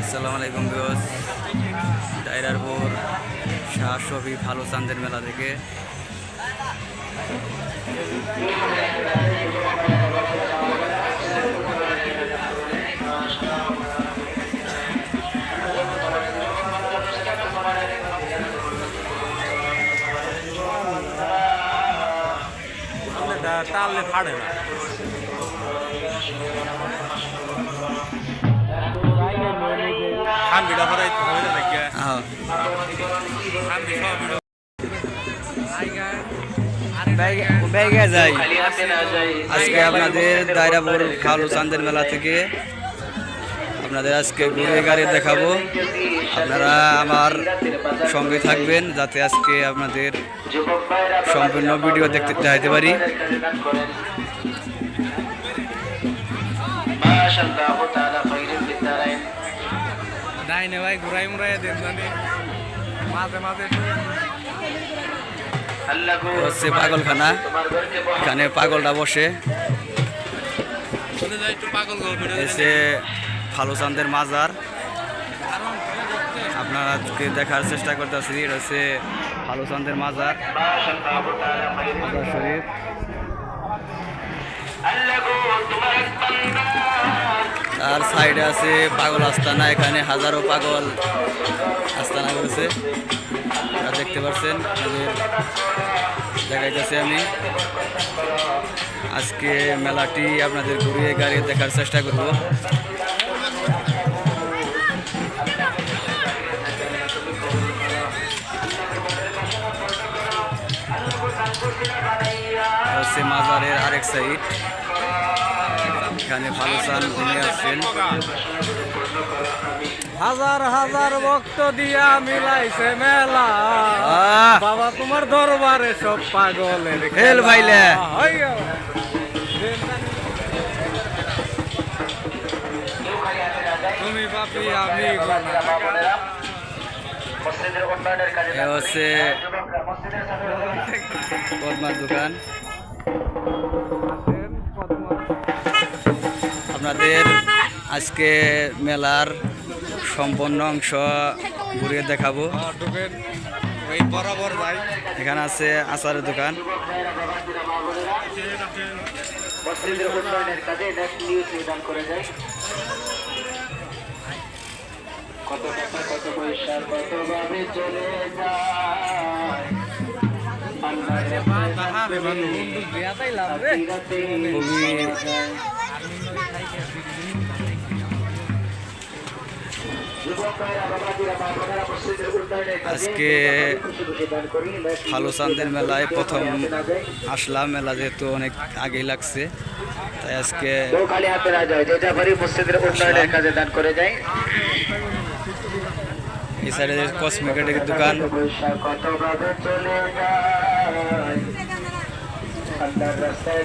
আসসালামু আলাইকুম বিয়স ডাইরারপুর শাহ শফি ভালো চান্দের মেলা থেকে টাললে ফাড়ে না। ব্যাগে যাই আজকে আপনাদের দায়রাপুর খালু চান্দের মেলা থেকে আপনাদের আজকে ঘুরে গাড়ি দেখাবো আপনারা আমার সঙ্গে থাকবেন যাতে আজকে আপনাদের সম্পূর্ণ ভিডিও দেখতে চাইতে পারি নাই নে ভাই ঘুরাই মুরাই দেন জানি মাঝে মাঝে হচ্ছে পাগলখানা এখানে পাগলটা বসে এসে ভালো চান্দের মাজার আপনারা দেখার চেষ্টা করতেছি এটা হচ্ছে ভালো চান্দের মাজার মাজার শরীফ সাইডে আছে, পাগল আস্তানা, এখানে হাজারো পাগল আস্তানা করেছে দেখতে পাচ্ছেন আপনাদের দেখাইতেছি আমি। আজকে মেলাটি আপনাদের ঘুরিয়ে গাড়ি দেখার চেষ্টা করব। মাজারের আরেক সাইড এখানে ভালো চান ঘুমিয়ে হাজার হাজার ভক্ত দিয়া মিলাইছে মেলা। বাবা তোমার দরবারে সব পাগলের খেল। ভাইলে। তুমি পাপি আমি হচ্ছে দোকান। আপনাদের আজকে মেলার সম্পূর্ণ অংশ ঘুরিয়ে দেখাবো। এখানে আছে আচারের দোকান। কত টাকা কত পয়সা কত ভাবে চলে যায় খুবই আজকে ভালো চান্দের মেলায় প্রথম আসলাম। মেলা যেহেতু অনেক আগেই লাগছে, তাই আজকে এই সাইডে কসমেটিকের দোকান। রাস্তায়